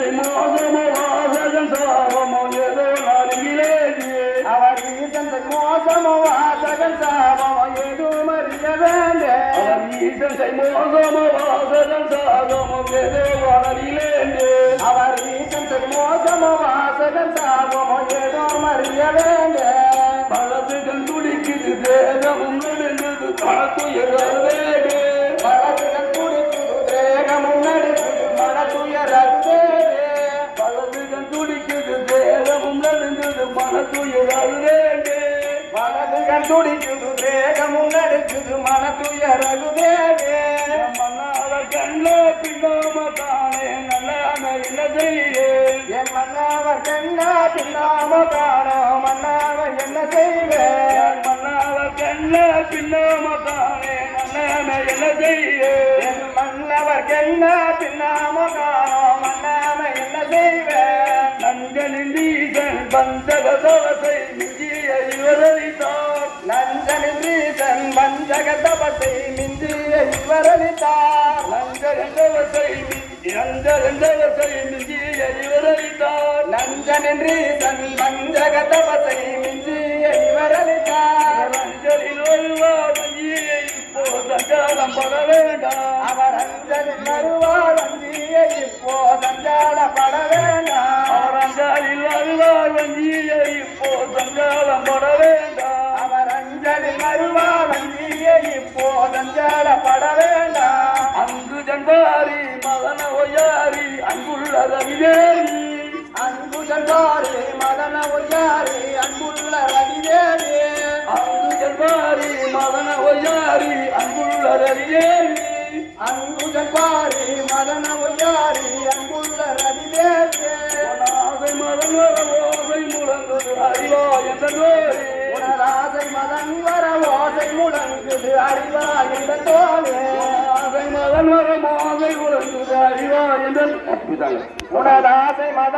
ஆசை மோசமோ வாசகம் சாபமோ ஏதோ நருகிலேயே அவர் ஈசன் மோசமோ வாசகம் சாபமோ ஏதோ மறிய வேண்ட அவர் ஈசன் மோசமோ வாசகம் சாபமோ ஏதோ வளரிலேயே அவர் ஈசன் மோசமோ வாசகம் சாபமோ ஏதோ காத்து எதாவது வலதுகன் துடிக்குது தேகமும் நடுக்குது மனதுயரகுதே மன்னார கண்ண பின்னாம தானே நல்ல என்ன செய்யேன் என் மன்னவர் கண்ணா பின்னாம காணோம் மன்னவர் என்ன செய்வேன் மன்னார கண்ண பின்னாம தானே நல்ல என்ன செய்யேன் என் மன்னவர் கண்ணா பின்னாம என்ன செய்வேன் நஞ்சனின் சவசை மிஞ்சிய இவரளித்தார் லஞ்சனின் ரீசன் வஞ்சக தபத்தை மிஞ்சிய இவரளித்தார் நஞ்சகன் சவசை மிஞ்சிய இவரளித்தார் லஞ்சனின் ரீசன் வஞ்சக தபத்தை மிஞ்சிய இவரளித்தார் அஞ்சலில் வருவார் மஞ்சியை இப்போ சஞ்சாரம் பட வேண்டாம். அவர் அஞ்சலில் வருவார் அஞ்சிய இப்போ சஞ்சாலப்பட வேண்டாம். அஞ்சலில் வருவார் அஞ்சிய இப்போ சஞ்சாலப்பட வேண்டாம் அங்கு ஜன்பாரி மகன ஒய்யாரி அங்குள்ள ரவிதேவி அன்புதன் பாரு மதன ஒய்யாரி அன்புள்ள ரவிதேவி அங்கு ஜன்பாரி மகன ஒய்யாரி அங்குள்ள ரவிதேவி அன்புதன் பாரு மதன ஒய்யாரி அன்புள்ள ரவிதேவி ஆசை ஓசை முழங்குது அறிவா என்ற உனராசை மதன் வர ஓசை முழங்குது அறிவா என்ற தோழே. ஆசை மகன் வர மோசை முழங்குது அறிவா என்ற உனராசை மதன்